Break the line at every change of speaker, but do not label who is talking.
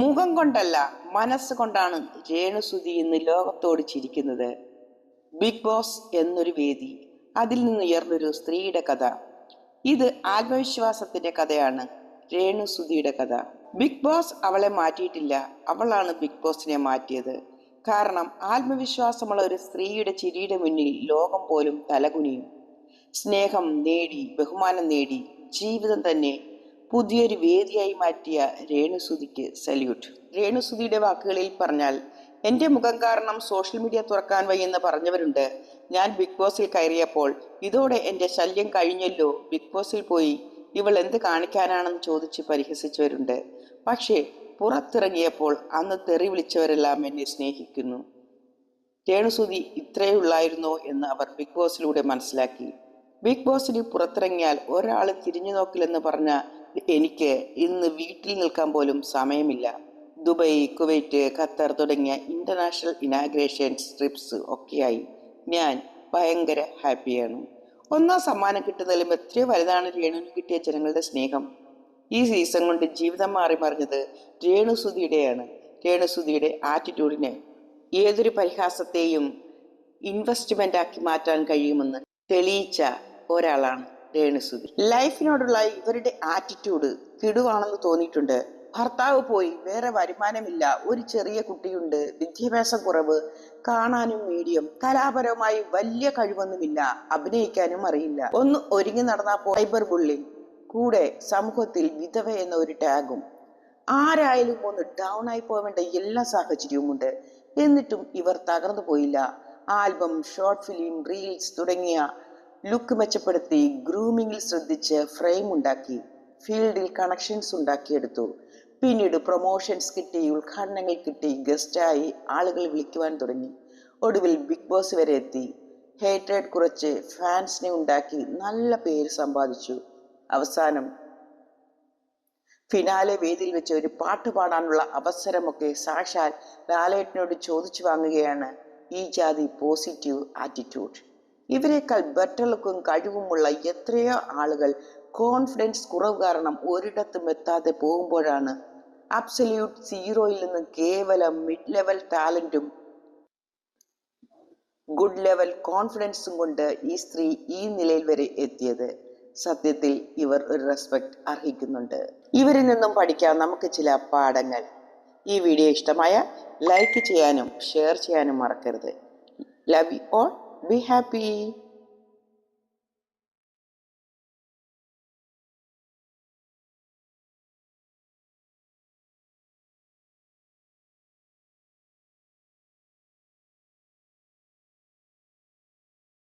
മുഖം കൊണ്ടല്ല മനസ്സ് കൊണ്ടാണ് രേണുസുതി ഇന്ന് ലോകത്തോട് ചിരിക്കുന്നത്. ബിഗ് ബോസ് എന്നൊരു വേദി അതിൽ നിന്ന് ഉയർന്നൊരു സ്ത്രീയുടെ കഥ. ഇത് ആത്മവിശ്വാസത്തിന്റെ കഥയാണ് രേണുസുതിയുടെ കഥ. ബിഗ് ബോസ് അവളെ മാറ്റിയിട്ടില്ല അവളാണ് ബിഗ് ബോസിനെ മാറ്റിയത്. കാരണം ആത്മവിശ്വാസമുള്ള ഒരു സ്ത്രീയുടെ ചിരിയുടെ മുന്നിൽ ലോകം പോലും തലകുനിയും. സ്നേഹം നേടി ബഹുമാനം നേടി ജീവിതം തന്നെ പുതിയൊരു വേദിയായി മാറ്റിയ രേണുസുതിക്ക് സല്യൂട്ട്. രേണുസുതിയുടെ വാക്കുകളിൽ പറഞ്ഞാൽ എന്റെ മുഖം കാരണം സോഷ്യൽ മീഡിയ തുറക്കാൻ വയ്യെന്ന് പറഞ്ഞവരുണ്ട്. ഞാൻ ബിഗ് ബോസിൽ കയറിയപ്പോൾ ഇതോടെ എന്റെ ശല്യം കഴിഞ്ഞല്ലോ ബിഗ് ബോസിൽ പോയി. ഇവൾ എന്ത് കാണിക്കാനാണെന്ന് ചോദിച്ച് പരിഹസിച്ചവരുണ്ട്. പക്ഷേ പുറത്തിറങ്ങിയപ്പോൾ അന്ന് തെറി വിളിച്ചവരെല്ലാം എന്നെ സ്നേഹിക്കുന്നു. രേണുസുതി ഇത്രയുള്ളായിരുന്നോ എന്ന് അവർ ബിഗ് ബോസിലൂടെ മനസ്സിലാക്കി. ബിഗ് ബോസിന് പുറത്തിറങ്ങിയാൽ ഒരാൾ തിരിഞ്ഞു നോക്കില്ലെന്ന് പറഞ്ഞ എനിക്ക് ഇന്ന് വീട്ടിൽ നിൽക്കാൻ പോലും സമയമില്ല. ദുബൈ കുവൈറ്റ് ഖത്തർ തുടങ്ങിയ ഇന്റർനാഷണൽ ഇനാഗ്രേഷൻ ട്രിപ്സ് ഒക്കെയായി. ഞാൻ ഭയങ്കര ഹാപ്പിയാണ്. ഒന്നാം സമ്മാനം കിട്ടുന്നതിലും എത്രയോ വലുതാണ് രേണുവിന് കിട്ടിയ ജനങ്ങളുടെ സ്നേഹം. ഈ സീസൺ കൊണ്ട് ജീവിതം മാറി മറിഞ്ഞത് രേണുസുതിയുടെയാണ് രേണുസുതിയുടെ ആറ്റിറ്റ്യൂഡിന് ഏതൊരു പരിഹാസത്തെയും ഇൻവെസ്റ്റ്മെന്റ് ആക്കി മാറ്റാൻ കഴിയുമെന്ന് തെളിയിച്ച ഒരാളാണ്. രേണുസുതി ലൈഫിനോടുള്ള ഇവരുടെ ആറ്റിറ്റ്യൂഡ് കിടുവാണെന്ന് തോന്നിയിട്ടുണ്ട്. ഭർത്താവ് പോയി വേറെ വരുമാനമില്ല ഒരു ചെറിയ കുട്ടിയുണ്ട് വിദ്യാഭ്യാസം കുറവ് കാണാനും മീഡിയം കലാപരമായി വലിയ കഴിവൊന്നുമില്ല അഭിനയിക്കാനും അറിയില്ല. ഒന്ന് ഒരുങ്ങി നടന്ന സൈബർ ബുള്ളിംഗ് കൂടെ സമൂഹത്തിൽ വിധവ എന്ന ഒരു ടാഗും ആരായാലും ഒന്ന് ഡൗൺ ആയി പോവേണ്ട എല്ലാ സാഹചര്യവുമുണ്ട്. എന്നിട്ടും ഇവർ തകർന്നു പോയില്ല. ആൽബം ഷോർട്ട് ഫിലിം റീൽസ് തുടങ്ങിയ ലുക്ക് മെച്ചപ്പെടുത്തി ഗ്രൂമിങ്ങിൽ ശ്രദ്ധിച്ച് ഫ്രെയിം ഉണ്ടാക്കി ഫീൽഡിൽ കണക്ഷൻസ് ഉണ്ടാക്കിയെടുത്തു പിന്നീട് പ്രൊമോഷൻസ് കിട്ടി ഉദ്ഘാടനങ്ങൾ കിട്ടി ഗസ്റ്റായി ആളുകൾ വിളിക്കുവാൻ തുടങ്ങി. ഒടുവിൽ ബിഗ് ബോസ് വരെ എത്തി. ഹേറ്റഡ് കുറച്ച് ഫാൻസിനെ ഉണ്ടാക്കി നല്ല പേര് സമ്പാദിച്ചു. അവസാനം ഫിനാലെ വേദിയിൽ വെച്ച് ഒരു പാട്ട് പാടാനുള്ള അവസരമൊക്കെ സാക്ഷാൽ ലാലേട്ടനോട് ചോദിച്ചു വാങ്ങുകയാണ്. ഈ ജാതി പോസിറ്റീവ് ആറ്റിറ്റ്യൂഡ് ഇവരെക്കാൾ ബെറ്റർക്കും കഴിവുമുള്ള എത്രയോ ആളുകൾ കോൺഫിഡൻസ് കുറവ് കാരണം ഒരിടത്തും എത്താതെ പോകുമ്പോഴാണ് അബ്സല്യൂട്ട് സീറോയിൽ നിന്ന് കേവലം മിഡ് ലെവൽ ടാലന്റും ഗുഡ് ലെവൽ കോൺഫിഡൻസും കൊണ്ട് ഈ സ്ത്രീ ഈ നിലയിൽ വരെ എത്തിയത്. സത്യത്തിൽ ഇവർ ഒരു റെസ്പെക്ട് അർഹിക്കുന്നുണ്ട്. ഇവരിൽ നിന്നും പഠിക്കാൻ നമുക്ക് ചില പാഠങ്ങൾ. ഈ വീഡിയോ ഇഷ്ടമായ ലൈക്ക് ചെയ്യാനും ഷെയർ ചെയ്യാനും മറക്കരുത്. Love you all Be happy.